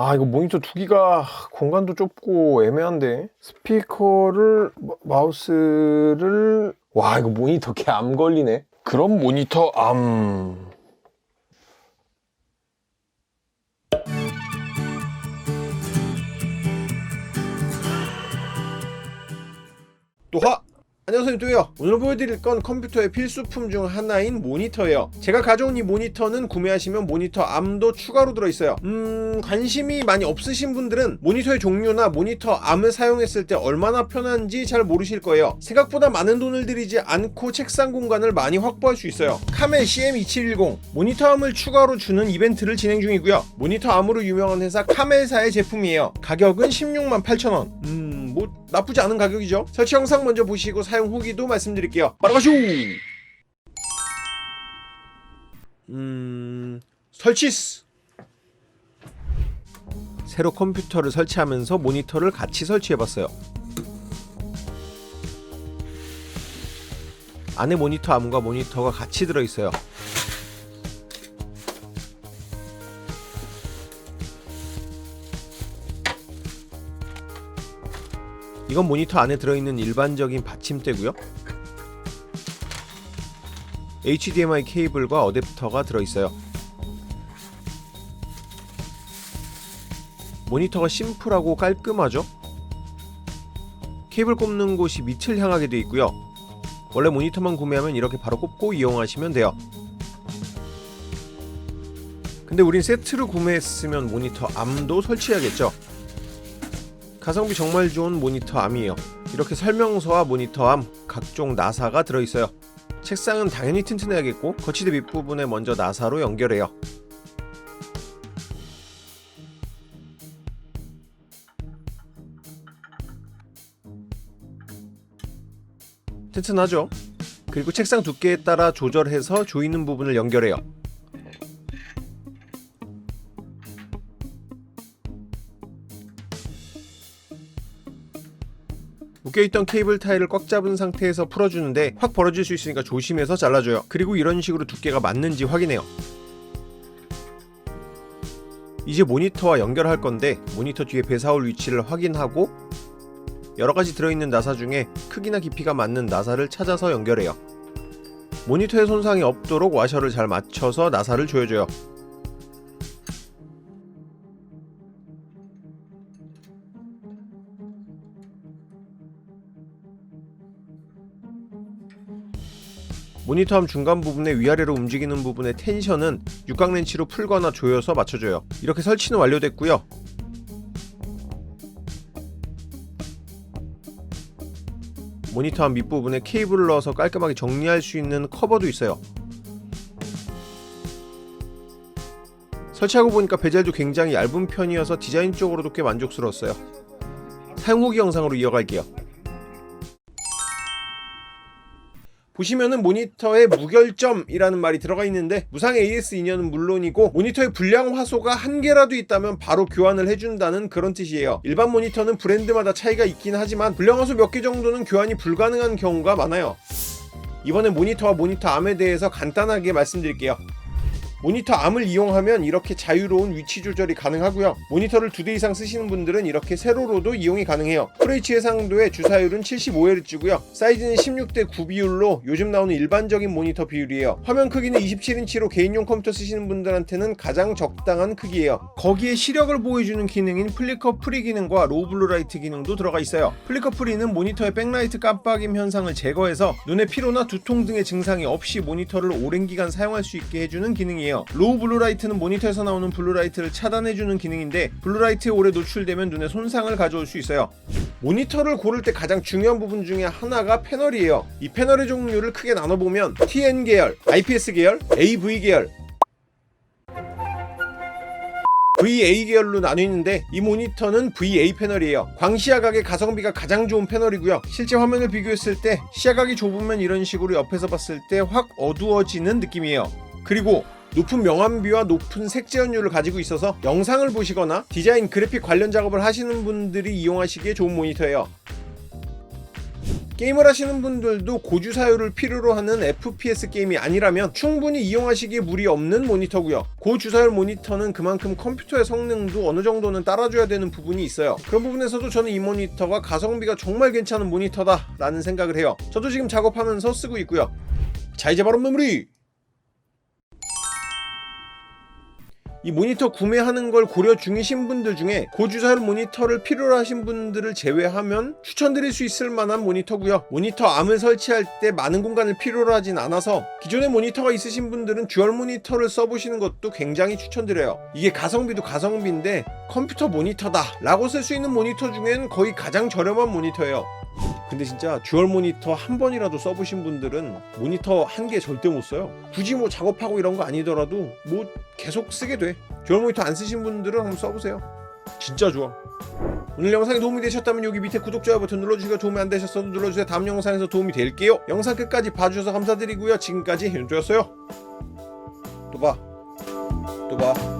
아 이거 모니터 두 기가 공간도 좁고 애매한데. 스피커를 마- 마우스를. 와 이거 모니터 개 암 걸리네. 그럼 모니터 암. 또하! 안녕하세요 또요. 오늘 보여드릴 건 컴퓨터의 필수품 중 하나인 모니터예요. 제가 가져온 이 모니터는 구매하시면 모니터 암도 추가로 들어있어요. 음 관심이 많이 없으신 분들은 모니터의 종류나 모니터 암을 사용했을 때 얼마나 편한지 잘 모르실 거예요. 생각보다 많은 돈을 들이지 않고 책상 공간을 많이 확보할 수 있어요. 카멜 CM2710 모니터 암을 추가로 주는 이벤트를 진행 중이고요. 모니터 암으로 유명한 회사 카멜사의 제품이에요. 가격은 16만 8천원. 음 뭐 나쁘지 않은 가격이죠. 설치 영상 먼저 보시고 사용 후기도 말씀드릴게요. 빠르가슈 음 설치스. 새로 컴퓨터를 설치하면서 모니터를 같이 설치해봤어요. 안에 모니터 암과 모니터가 같이 들어있어요 이건 모니터 안에 들어있는 일반적인 받침대고요. HDMI 케이블과 어댑터가 들어있어요. 모니터가 심플하고 깔끔하죠? 케이블 꼽는 곳이 밑을 향하게 되어 있고요. 원래 모니터만 구매하면 이렇게 바로 꼽고 이용하시면 돼요. 근데 우린 세트를 구매했으면 모니터 암도 설치해야겠죠? 가성비 정말 좋은 모니터 암이에요. 이렇게 설명서와 모니터 암, 각종 나사가 들어있어요. 책상은 당연히 튼튼해야겠고 거치대 밑부분에 먼저 나사로 연결해요. 튼튼하죠? 그리고 책상 두께에 따라 조절해서 조이는 부분을 연결해요. 묶여있던 케이블 타일을 꽉 잡은 상태에서 풀어주는데 확 벌어질 수 있으니까 조심해서 잘라줘요. 그리고 이런 식으로 두께가 맞는지 확인해요. 이제 모니터와 연결할 건데 모니터 뒤에 배사올 위치를 확인하고 여러 가지 들어있는 나사 중에 크기나 깊이가 맞는 나사를 찾아서 연결해요. 모니터에 손상이 없도록 와셔를 잘 맞춰서 나사를 조여줘요. 모니터암 중간 부분에 위아래로 움직이는 부분의 텐션은 육각 렌치로 풀거나 조여서 맞춰줘요. 이렇게 설치는 완료됐고요. 모니터암 밑부분에 케이블을 넣어서 깔끔하게 정리할 수 있는 커버도 있어요. 설치하고 보니까 베젤도 굉장히 얇은 편이어서 디자인적으로도 꽤 만족스러웠어요. 사용 후기 영상으로 이어갈게요. 보시면은 모니터에 무결점이라는 말이 들어가 있는데 무상 AS 인연은 물론이고 모니터에 불량 화소가 한 개라도 있다면 바로 교환을 해준다는 그런 뜻이에요. 일반 모니터는 브랜드마다 차이가 있긴 하지만 불량 화소 몇 개 정도는 교환이 불가능한 경우가 많아요. 이번에 모니터와 모니터 암에 대해서 간단하게 말씀드릴게요. 모니터 암을 이용하면 이렇게 자유로운 위치 조절이 가능하고요. 모니터를 두 대 이상 쓰시는 분들은 이렇게 세로로도 이용이 가능해요. FH 해상도의 주사율은 75Hz고요. 사이즈는 16대 9 비율로 요즘 나오는 일반적인 모니터 비율이에요. 화면 크기는 27인치로 개인용 컴퓨터 쓰시는 분들한테는 가장 적당한 크기예요. 거기에 시력을 보여주는 기능인 플리커 프리 기능과 로우 블루라이트 기능도 들어가 있어요. 플리커 프리는 모니터의 백라이트 깜빡임 현상을 제거해서 눈의 피로나 두통 등의 증상이 없이 모니터를 오랜 기간 사용할 수 있게 해주는 기능이에요. 로우 블루라이트는 모니터에서 나오는 블루라이트를 차단해주는 기능인데 블루라이트에 오래 노출되면 눈에 손상을 가져올 수 있어요. 모니터를 고를 때 가장 중요한 부분 중에 하나가 패널이에요. 이 패널의 종류를 크게 나눠보면 TN 계열, IPS 계열, AV 계열, VA 계열로 나뉘는데 이 모니터는 VA 패널이에요. 광시야각의 가성비가 가장 좋은 패널이고요. 실제 화면을 비교했을 때 시야각이 좁으면 이런 식으로 옆에서 봤을 때 확 어두워지는 느낌이에요. 그리고 높은 명암비와 높은 색재현율을 가지고 있어서 영상을 보시거나 디자인 그래픽 관련 작업을 하시는 분들이 이용하시기에 좋은 모니터예요. 게임을 하시는 분들도 고주 사율을 필요로 하는 FPS 게임이 아니라면 충분히 이용하시기에 무리 없는 모니터고요. 고주사율 모니터는 그만큼 컴퓨터의 성능도 어느 정도는 따라줘야 되는 부분이 있어요. 그런 부분에서도 저는 이 모니터가 가성비가 정말 괜찮은 모니터다라는 생각을 해요. 저도 지금 작업하면서 쓰고 있고요. 자 이제 바로 마무리! 이 모니터 구매하는 걸 고려 중이신 분들 중에 고주사율 모니터를 필요로 하신 분들을 제외하면 추천드릴 수 있을 만한 모니터고요. 모니터 암을 설치할 때 많은 공간을 필요로 하진 않아서 기존에 모니터가 있으신 분들은 듀얼 모니터를 써보시는 것도 굉장히 추천드려요. 이게 가성비도 가성비인데 컴퓨터 모니터다 라고 쓸 수 있는 모니터 중엔 거의 가장 저렴한 모니터예요. 근데 진짜 듀얼 모니터 한 번이라도 써보신 분들은 모니터 한 개 절대 못 써요. 굳이 뭐 작업하고 이런 거 아니더라도 뭐 계속 쓰게 돼. 듀얼 모니터 안 쓰신 분들은 한번 써보세요. 진짜 좋아. 오늘 영상이 도움이 되셨다면 여기 밑에 구독, 좋아요 버튼 눌러주시고 도움이 안 되셨어도 눌러주세요. 다음 영상에서 도움이 될게요. 영상 끝까지 봐주셔서 감사드리고요. 지금까지 윤조였어요. 또 봐. 또 봐.